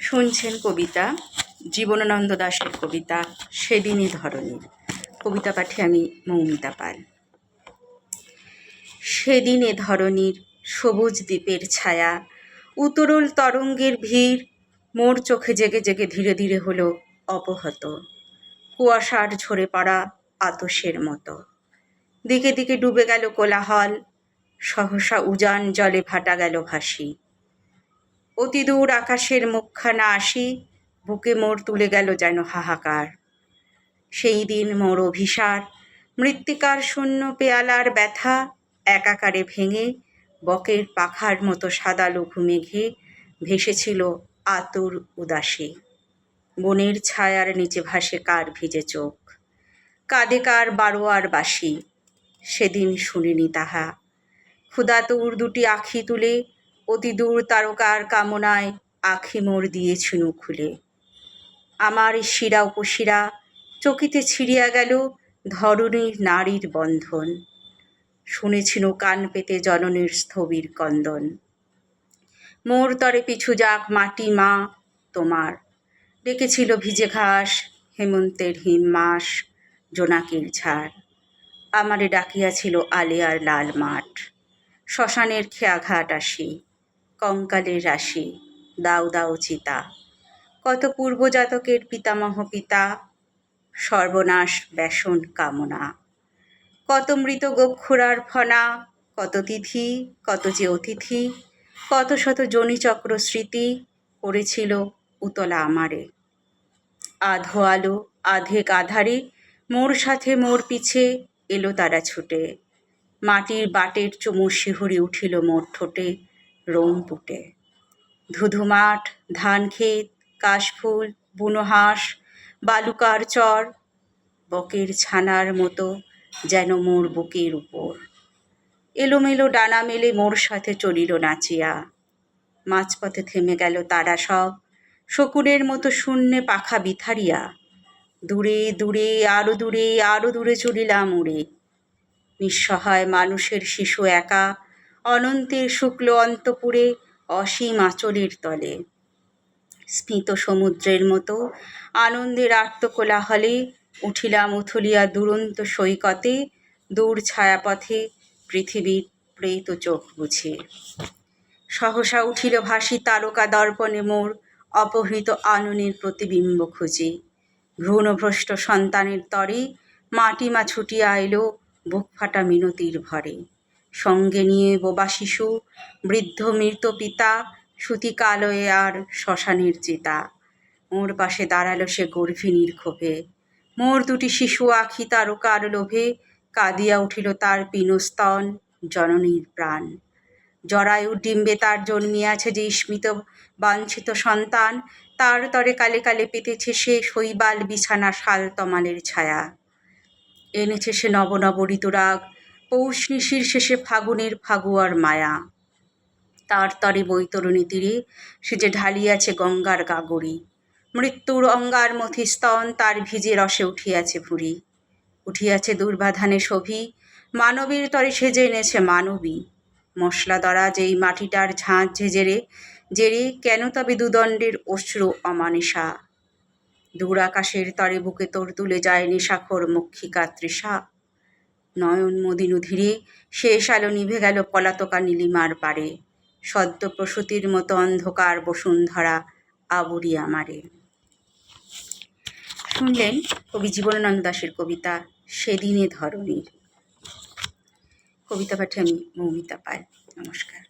শুনছেন কবিতা, জীবনানন্দ দাশের কবিতা, সেদিনই ধরনীর কবিতা পাঠে আমি মৌমিতা পাল। সেদিনে ধরনীর সবুজ দ্বীপের ছায়া, উতরুল তরঙ্গের ভিড়, মোর চোখে জেগে জেগে ধীরে ধীরে হলো অপহত। কুয়াশার ঝরে পড়া আতসের মতো। দিকে দিকে ডুবে গেল কোলাহল, সহসা উজান জলে ভাটা গেল ভাসি। অতি দূর আকাশের মুখখানা আসি, বুকে মোর তুলে গেল যেন হাহাকার। সেই দিন মোর অভিসার, মৃত্তিকার শূন্য পেয়ালার ব্যথা একাকারে ভেঙে, বকের পাখার মতো সাদা লঘু মেঘে ভেসেছিল আতুর উদাসী। বনের ছায়ার নিচে ভাসে কার ভিজে চোখ। কাঁদে কার বারোয়ার বাসি সেদিন শুনিনি তাহা। ক্ষুদাতুর দুটি আখি তুলে অতি দূর তারকার কামনায় আখি মোর দিয়েছিল খুলে। আমার শিরা উপশিরা চকিতে ছিড়িয়া গেল ধরণীর নারীর বন্ধন। শুনেছিল কান পেতে জননীর স্থবির কন্দন। মোর তরে পিছু যাক মাটি মা তোমার। ডেকেছিল ভিজে ঘাস, হেমন্তের হিম মাস, জোনাকির ঝাড়। আমারে ডাকিয়াছিল আলিয়ার লাল মাঠ। শ্মশানের খেয়াঘাট আসি। কঙ্কালের রাশি। দাও দাও চিতা। কত পূর্বজাতকের পিতামহ পিতা, সর্বনাশ ব্যসন কামনা। কত মৃত গক্ষুরার ফনা, কত তিথি, কত যে অতিথি, কত শত জনিচক্র স্মৃতি করেছিল উতলা আমারে। আধো আলো, আধেক আধারে মোর সাথে মোর পিছে এলো তারা ছুটে। মাটির বাটের চুমু শিহরে উঠিল মোর ঠোঁটে। রোম পুটে। ধুধু মাঠ ধান ক্ষেত কাশফুল বুনো হাঁস বালুকার চর, বকের ছানার মতো যেন মোর বুকের উপর। এলোমেলো ডানা মেলে মোর সাথে চলিল নাচিয়া। মাঝপথে থেমে গেল তারা সব। শকুনের মতো শূন্যে পাখা বিথারিয়া। দূরে দূরে, আরও দূরে আরও দূরে চলিলাম উড়ে। নিঃসহায় মানুষের শিশু একা অনন্তের শুক্ল অন্তপুরে অসীম আঁচলের তলে। স্মিত সমুদ্রের মতো আনন্দের আত্মকোলাহলে উঠিলাম উথলিয়া দুরন্ত সৈকতে দূর ছায়াপথে পৃথিবীর প্রেত চোখ বুঝে। সহসা উঠিল ভাসি তারকা দর্পণে মোর অপহৃত আননের প্রতিবিম্ব খুঁজে। ভ্রূণভ্রষ্ট সন্তানের তরে মাটিমা ছুটিয়া এলো বুক ফাটা মিনতির ভরে। সঙ্গে নিয়ে বোবা শিশু, বৃদ্ধ মৃত পিতা, সুতিকালয়ে আর শ্মশানের চিতা। মোর পাশে দাঁড়াল সে গর্ভিণীর ক্ষোভে। মোর দুটি শিশু আখি তারকার লোভে কাঁদিয়া উঠিল তার পিনস্তন জননীর প্রাণ। জরায়ু ডিম্বে তার জন্মিয়াছে যে স্মিত বাঞ্ছিত সন্তান, তার তরে কালে কালে পেতেছে সে শৈবাল বিছানা শাল তমালের ছায়া। এনেছে সে নব নব ঋতুরাগ পৌষ নিশির শেষে ফাগুনের ফাগুয়ার মায়া। তার তরে বৈতরণী তীরে সে যে ঢালিয়াছে গঙ্গার গাগরি। মৃত্যুর অঙ্গার মথি স্তন তার ভিজে রসে উঠিয়াছে ভুরি। উঠিয়াছে দুর্বাধানে শোভি, মানবীর তরে সেজে এনেছে মানবী। মশলা দরা যেই মাটিটার ঝাঁঝ ঝেজেরে, জেরে কেন তবে দুদণ্ডের অশ্রু অমানিসা? দূর আকাশের তরে বুকে তোর তুলে যায় নিশাখর মক্ষিকা তৃষা। নয়ন মদিনু ধীরে শেষ আলো নিভে গেল পলাতকা নীলিমার পারে সদ্য প্রসূতির মতো অন্ধকার বসুন্ধরা আবুরি আমারে। শুনলেন কবি জীবনানন্দ দাসের কবিতা, সেদিনে ধরনীর কবিতা পাঠে আমি মৌমিতা পাল। নমস্কার।